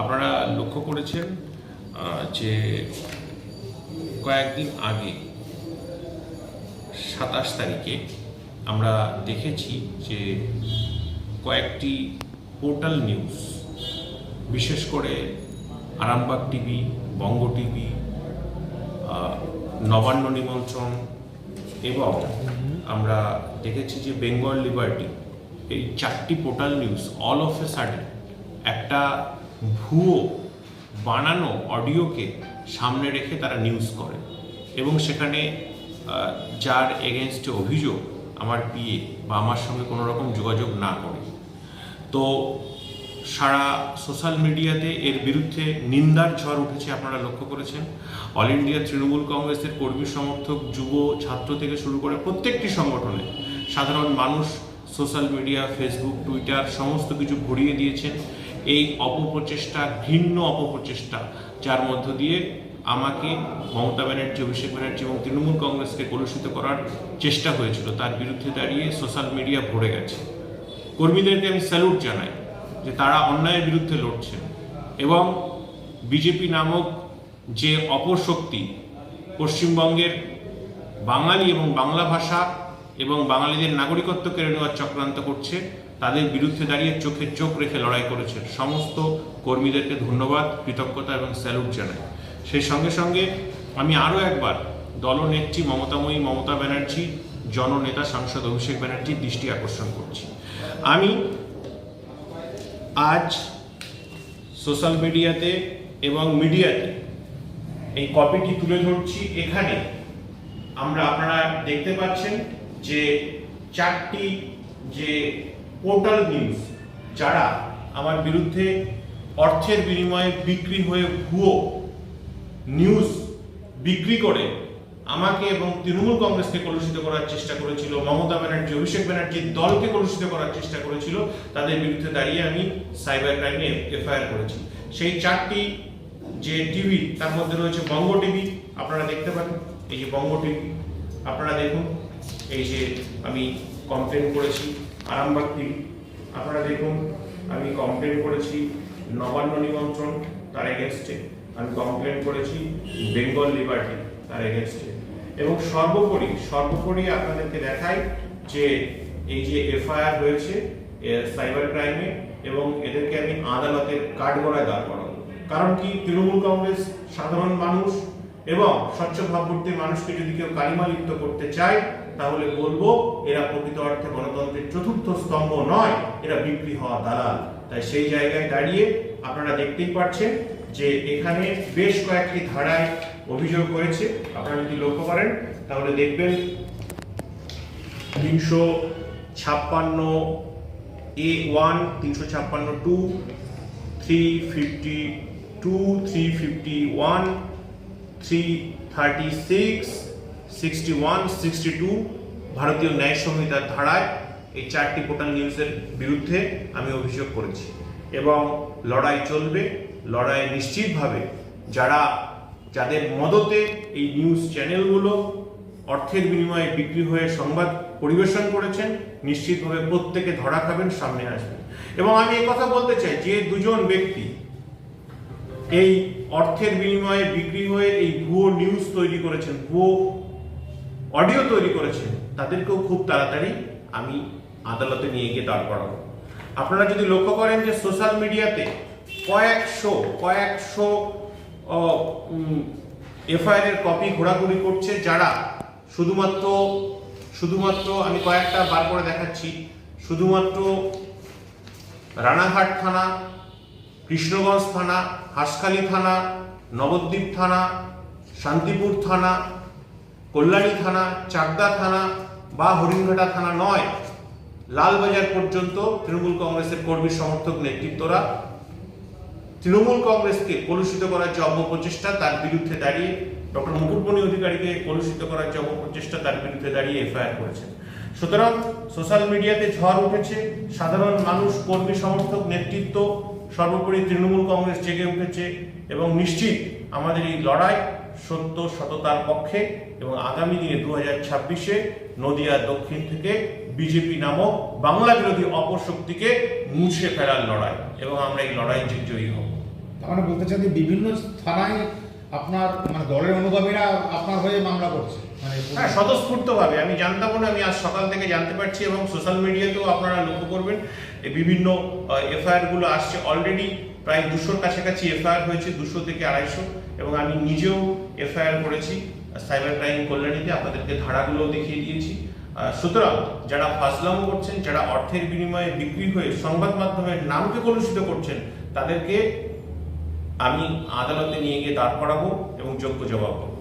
আপনারা লক্ষ্য করেছেন যে কয়েকদিন আগে, সাতাশ তারিখে আমরা দেখেছি যে কয়েকটি পোর্টাল নিউজ, বিশেষ করে আরামবাগ টিভি, বঙ্গ টিভি নবান্ন নিমন্ত্রণ এবং আমরা দেখেছি যে বেঙ্গল লিবার্টি, এই চারটি portal news all of a sudden একটা ভুয়ো বানানো অডিওকে সামনে রেখে তারা নিউজ করে। এবং সেখানে যার এগেনস্টে অভিযোগ আমার পিএ বা আমার সঙ্গে কোনো রকম যোগাযোগ না করে। তো সারা সোশ্যাল মিডিয়াতে এর বিরুদ্ধে নিন্দার ঝড় উঠেছে আপনারা লক্ষ্য করেছেন। অল ইন্ডিয়া তৃণমূল কংগ্রেসের কর্মী সমর্থক, যুব, ছাত্র থেকে শুরু করে প্রত্যেকটি সংগঠনে সাধারণ মানুষ সোশ্যাল মিডিয়া ফেসবুক টুইটার সমস্ত কিছু ভরিয়ে দিয়েছেন। এই অপপ্রচেষ্টা, ঘৃণ্য অপপ্রচেষ্টা, যার মধ্য দিয়ে আমাকে মমতা ব্যানার্জি, অভিষেক ব্যানার্জি এবং তৃণমূল কংগ্রেসকে কলুষিত করার চেষ্টা হয়েছিল। তার বিরুদ্ধে দাঁড়িয়ে সোশ্যাল মিডিয়া ভরে গেছে। কর্মীদেরকে আমি স্যালুট জানাই যে তারা অন্যায়ের বিরুদ্ধে লড়ছেন এবং বিজেপি নামক যে অপশক্তি পশ্চিমবঙ্গের বাঙালি এবং বাংলা ভাষা এবং বাঙালিদের নাগরিকত্ব কেড়ে নেওয়ার চক্রান্ত করছে, তাদের বিরুদ্ধে দাঁড়িয়ে চোখে চোখ রেখে লড়াই করেছেন সমস্ত কর্মীদেরকে ধন্যবাদ, কৃতজ্ঞতা এবং স্যালুট জানাই। সেই সঙ্গে সঙ্গে আমি আরও একবার দলনেত্রী মমতাময়ী মমতা ব্যানার্জি, জননেতা সাংসদ অভিষেক ব্যানার্জির দৃষ্টি আকর্ষণ করছি। আমি আজ সোশ্যাল মিডিয়াতে এবং মিডিয়াতে এই কপিটি তুলে ধরছি। এখানে আমরা আপনারা দেখতে পাচ্ছেন যে চারটি যে পোর্টাল নিউজ, যারা আমার বিরুদ্ধে অর্থের বিনিময়ে বিক্রি হয়ে ভুয়ো নিউজ বিক্রি করে আমাকে এবং তৃণমূল কংগ্রেসকে কলুষিত করার চেষ্টা করেছিল, মমতা ব্যানার্জি, অভিষেক ব্যানার্জির দলকে কলুষিত করার চেষ্টা করেছিল, তাদের বিরুদ্ধে দাঁড়িয়ে আমি সাইবার ক্রাইমে এফআইআর করেছি। সেই চারটি যে টিভি, তার মধ্যে রয়েছে বঙ্গ টিভি, আপনারা দেখতে পারেন। এই যে বঙ্গ টিভি, আপনারা দেখুন। এই যে আমি কমপ্লেন করেছি, আরামবাগ টিভি আপনারা দেখুন, আমি কমপ্লেন করেছি নবান্ন নিমন্ত্রণ, তার এগেনস্টে আমি কমপ্লেন করেছি বেঙ্গল লিবার্টি তার এগেনস্টে এবং সর্বোপরি সর্বোপরি আপনাদেরকে দেখাই যে এই যে এফআইআর হয়েছে সাইবার ক্রাইমে এবং এদেরকে আমি আদালতের কাঠগড়ায় দাঁড় করাবো। কারণ কি, তৃণমূল কংগ্রেস সাধারণ মানুষ এবং স্বচ্ছ ভাবমূর্তি মানুষকে যদি কেউ কালিমা লিপ্ত করতে চায়, তাহলে বলব, এরা প্রকৃত অর্থে গণতন্ত্রের চতুর্থ স্তম্ভ নয়, এরা বিক্রি হওয়া দালাল। তাই সেই জায়গায় দাঁড়িয়ে আপনারা দেখতেই পাচ্ছেন যে এখানে বেশ কয়েকটি ধারায় অভিযোগ হয়েছে আপনারা যদি লক্ষ্য করেন, তাহলে দেখবেন তিনশো ছাপ্পান্ন এ ওয়ান, তিনশো ছাপ্পান্ন two, three fifty two, three fifty one three thirty six sixty one sixty two ভারতীয় ন্যায় সংহিতার ধারায় এই চারটি পোর্টাল নিউজের বিরুদ্ধে আমি অভিযোগ করেছি। এবং লড়াই চলবে, লড়াই নিশ্চিতভাবে যারা, যাদের মদতে এই নিউজ চ্যানেলগুলো অর্থের বিনিময়ে বিক্রি হয়ে সংবাদ পরিবেশন করেছেন, নিশ্চিতভাবে প্রত্যেকে ধরা খাবেন, সামনে আসবেন। এবং আমি কথা বলতে চাই, যে দুজন ব্যক্তি এই অর্থের বিনিময়ে বিক্রি হয়ে এই ভুয়ো নিউজ তৈরি করেছেন, ভুয়ো অডিও তৈরি করেছেন, তাদেরকেও খুব তাড়াতাড়ি আমি আদালতে নিয়ে গিয়ে দাঁড় করাবো। আপনারা যদি লক্ষ্য করেন যে সোশ্যাল মিডিয়াতে কয়েকশো কয়েকশো এফআইআর এর কপি ঘোরাঘুরি করছে যারা শুধুমাত্র শুধুমাত্র আমি কয়েকটা বার করে দেখাচ্ছি, শুধুমাত্র রানাঘাট থানা কৃষ্ণগঞ্জ থানা, হাঁসখালী থানা, নবদ্বীপ থানা, শান্তিপুর থানা, কল্যাণী থানা, চাকদা থানা বা হরিণঘাটা থানা নয়। লালবাজার পর্যন্ত তৃণমূল কংগ্রেসের কর্মী সমর্থক নেতৃত্বরা তৃণমূল কংগ্রেসকে কলুষিত করার যে অপপ্রচেষ্টা, তার বিরুদ্ধে দাঁড়িয়ে ডক্টর মুকুটমণি অধিকারীকে কলুষিত করার যে অপপ্রচেষ্টা, তার বিরুদ্ধে দাঁড়িয়ে এফআইআর করেছে সুতরাং সোশ্যাল মিডিয়াতে ঝড় উঠেছে, সাধারণ মানুষ, কর্মী সমর্থক নেতৃত্ব সর্বোপরি তৃণমূল কংগ্রেস জেগে উঠেছে এবং নিশ্চিত আমাদের এই লড়াই সত্য, সততার পক্ষে এবং আগামী দিনে দু হাজার ছাব্বিশে নদিয়া দক্ষিণ থেকে বিজেপি নামক বাংলা বিরোধী অপশক্তিকে মুছে ফেলার লড়াই এবং আমরা এই লড়াই জয়ী হব। মানে বলতে চাই বিভিন্ন থানায় আপনার মানে দলের অনুগামীরা আপনার হয়ে মামলা করছে। মানে হ্যাঁ স্বতঃস্ফূর্তভাবে। আমি জানতাম না, আমি আজ সকাল থেকে জানতে পারছি এবং সোশ্যাল মিডিয়াতেও আপনারা লক্ষ্য করবেন বিভিন্ন এফআইআরগুলো আসছে। অলরেডি প্রায় দুশোর কাছাকাছি এফআইআর হয়েছে, দুশো থেকে আড়াইশো। এবং আমি নিজেও এফআইআর করেছি, সাইবার ক্রাইম কল্যাণীতে। আপনাদেরকে ধারাগুলোও দেখিয়ে দিয়েছি। সুতরাং যারা ফাজলামো করছেন, যারা অর্থের বিনিময়ে বিক্রি হয়ে সংবাদ মাধ্যমের নামকে কলুষিত করছেন, তাদেরকে আমি আদালতে নিয়ে গিয়ে দাঁড় করাবো এবং যোগ্য জবাব দেবো।